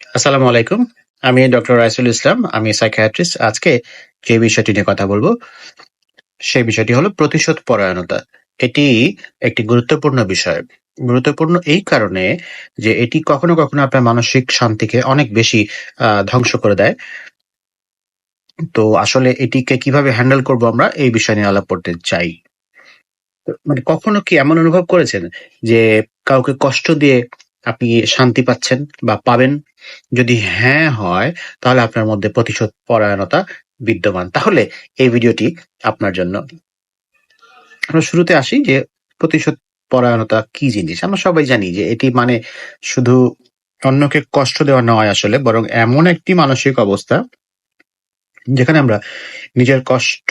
আসসালামু আলাইকুম। আমি ডক্টর রাইসুল ইসলাম, আমি সাইকিয়াট্রিস্ট আজকে যে বিষয়টি নিয়ে কথা বলব, সেই বিষয়টি হলো প্রতিশোধ পরায়ণতা। এটি একটি গুরুত্বপূর্ণ বিষয়। গুরুত্বপূর্ণ এই কারণে যে এটি কখনো কখনো আপনার মানসিক শান্তিকে অনেক বেশি ধ্বংস করে দেয়। তো আসলে এটিকে কীভাবে হ্যান্ডেল করব আমরা, এই বিষয় নিয়ে আলাপ করতে চাই। মানে কখনো কি এমন অনুভব করেছেন যে কাউকে কষ্ট দিয়ে আপনি শান্তি পাচ্ছেন বা পাবেন। যদি হ্যাঁ হয়, তাহলে আপনার মধ্যে প্রতিশোধ পরায়ণতা বিদ্যমান। তাহলে এই ভিডিওটি আপনার জন্য। আমরা শুরুতে আসি যে প্রতিশোধ পরায়ণতা কি জিনিস? আমরা সবাই জানি যে এটি মানে শুধু অন্যকে কষ্ট দেওয়া নয় আসলে, বরং এমন একটি মানসিক অবস্থা যেখানে আমরা নিজের কষ্ট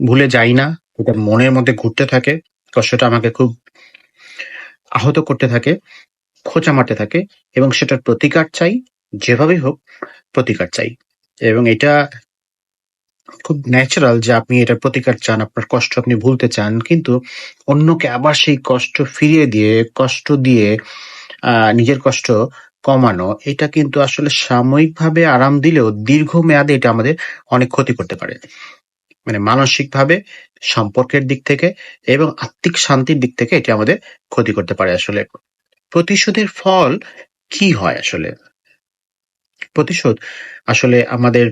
ভুলে যাই না এটা মনের মধ্যে ঘুরতে থাকে, কষ্টটা আমাকে খুব আহত করতে থাকে খোঁচা মারতে থাকে এবং সেটার প্রতিকার চাই, যেভাবেই হোক প্রতিকার চাই। এবং এটা খুব ন্যাচারাল যে আপনি এটার প্রতিকার চান, আপনার কষ্ট আপনি ভুলতে চান, কিন্তু অন্যকে আবার সেই কষ্ট ফিরিয়ে দিয়ে, কষ্ট দিয়ে নিজের কষ্ট কমানো, এটা কিন্তু আসলে সাময়িকভাবে আরাম দিলেও দীর্ঘ মেয়াদে এটা আমাদের অনেক ক্ষতি করতে পারে। মানে মানসিকভাবে, সম্পর্কের দিক থেকে এবং আত্মিক শান্তির দিক থেকে এটা আমাদের ক্ষতি করতে পারে আসলে। প্রতিশোধের ফল কি হয় আসলে? প্রতিশোধ আসলে আমাদের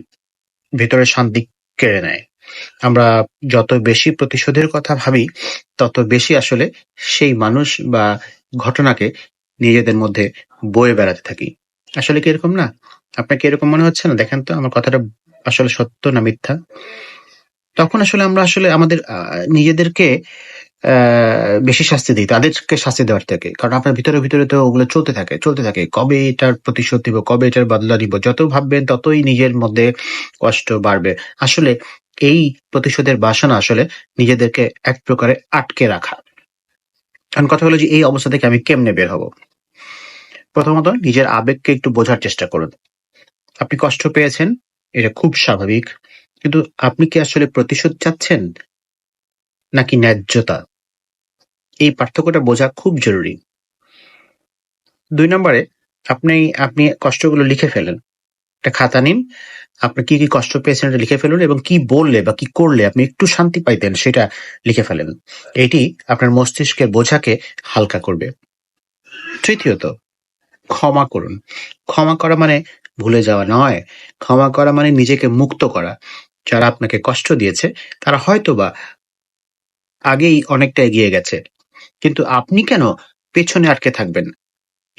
ভেতরে শান্তি কেড়ে নেয়। আমরা যত বেশি প্রতিশোধের কথা ভাবি, তত বেশি আসলে সেই মানুষ বা ঘটনাকে নিজেদের মধ্যে বয়ে বেড়াতে থাকি। আসলে কি এরকম না? আপনাকে এরকম মনে হচ্ছে না? দেখেন তো, আমার কথাটা আসলে সত্য না মিথ্যা? তখন আসলে আমরা আসলে আমাদের নিজেদেরকে বেশি শাস্তি দিই, তাদেরকে শাস্তি দেওয়ার থেকে। কারণ আপনার ভিতরে ভিতরে তো ওগুলো চলতে থাকে চলতে থাকে। কবে এটার প্রতিশোধ দিব কবে এটার বদলা নিব, যত ভাববেন ততই নিজের মধ্যে কষ্ট বাড়বে। আসলে এই প্রতিশোধের বাসনা আসলে নিজেদেরকে এক প্রকারে আটকে রাখা। এখন কথা হলো যে এই অবস্থা থেকে আমি কেমনে বের হব? প্রথমত নিজের আবেগকে একটু বোঝার চেষ্টা করুন। আপনি কষ্ট পেয়েছেন, এটা খুব স্বাভাবিক। কিন্তু আপনি কি আসলে প্রতিশোধ চাচ্ছেন? নাকি ন্যায্যতা? এই পার্থক্যটা বোঝা খুব জরুরি। দুই নম্বরে, আপনি আপনি কষ্টগুলো লিখে ফেলেন। একটা খাতা নিন, আপনি কি কি কষ্ট পেয়েছেন এটা লিখে ফেলুন এবং কি বললে বা কি করলে আপনি একটু শান্তি পাইতেন সেটা লিখে ফেলেন। এটি আপনার মস্তিষ্কের বোঝাকে হালকা করবে। তৃতীয়ত, ক্ষমা করুন। ক্ষমা করা মানে ভুলে যাওয়া নয়। ক্ষমা করা মানে নিজেকে মুক্ত করা। যারা আপনাকে কষ্ট দিয়েছে, তারা হয়তোবা আগেই অনেকটা এগিয়ে গেছে। কিন্তু আপনি কেন পেছনে আটকে থাকবেন?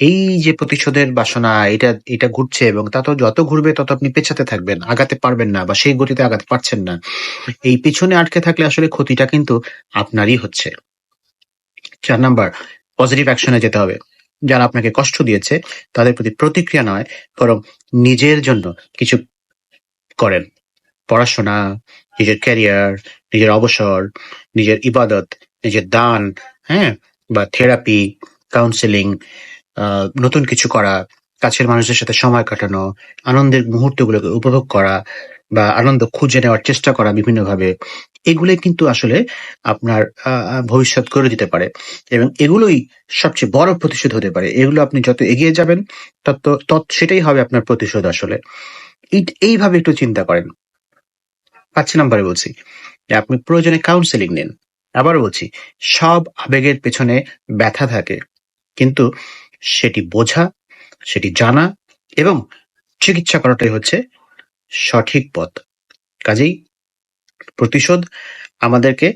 এই যে প্রতিশোধের বাসনা, এটা এটা ঘুরছে এবং তা তো যত ঘুরবে তত আপনি পেছাতে থাকবেন, আগাতে পারবেন না বা সেই গতিতে আগাতে পারছেন না। এই পিছনে আটকে থাকলে আসলে ক্ষতিটা কিন্তু আপনারই হচ্ছে। চার নাম্বার পজিটিভ অ্যাকশনে যেতে হবে। যারা আপনাকে কষ্ট দিয়েছে, তাদের প্রতি প্রতিক্রিয়া নয়, বরং নিজের জন্য কিছু করেন। পড়াশোনা, নিজের ক্যারিয়ার নিজের অবসর, নিজের ইবাদত, নিজের দান হ্যাঁ বা থেরাপি কাউন্সেলিং নতুন কিছু করা, কাছের মানুষদের সাথে সময় কাটানো, আনন্দের মুহূর্তগুলোকে উপভোগ করা, বা আনন্দ খুঁজে নেওয়ার চেষ্টা করা বিভিন্নভাবে, এগুলোই কিন্তু আসলে আপনার ভবিষ্যৎ করে দিতে পারে। এবং এগুলোই সবচেয়ে বড় প্রতিশোধ হতে পারে। এগুলো আপনি যত এগিয়ে যাবেন, তত তত সেটাই হবে আপনার প্রতিশোধ আসলে। এই- এইভাবে একটু চিন্তা করেন। পাঁচ নম্বরে বলছি যে আপনি প্রয়োজনে কাউন্সেলিং নিন। আবার বলছি, সব আবেগের পেছনে ব্যথা থাকে। কিন্তু সেটি বোঝা, সেটি জানা এবং চিকিৎসা করাটাই হচ্ছে সঠিক পথ। কাজেই প্রতিশোধ আমাদেরকে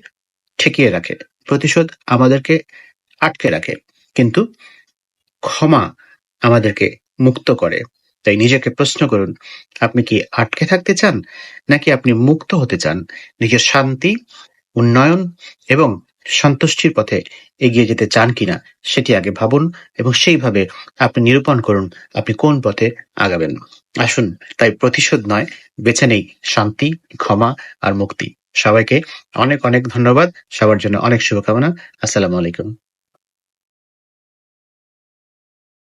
ঠেকিয়ে রাখে, প্রতিশোধ আমাদেরকে আটকে রাখে। কিন্তু ক্ষমা আমাদেরকে মুক্ত করে। তাই নিজেকে প্রশ্ন করুন, আপনি কি আটকে থাকতে চান? নাকি আপনি মুক্ত হতে চান? নিজের শান্তি উন্নয়ন এবং সন্তুষ্টির পথে এগিয়ে যেতে চান কিনা সেটি আগে ভাবুন এবং সেইভাবে আপনি নিরূপণ করুন আপনি কোন পথে আগাবেন। আসুন, তাই প্রতিশোধ নয়, বেছে নেই শান্তি, ক্ষমা আর মুক্তি। সবাইকে অনেক অনেক ধন্যবাদ। সবার জন্য অনেক শুভকামনা। আসসালামু আলাইকুম।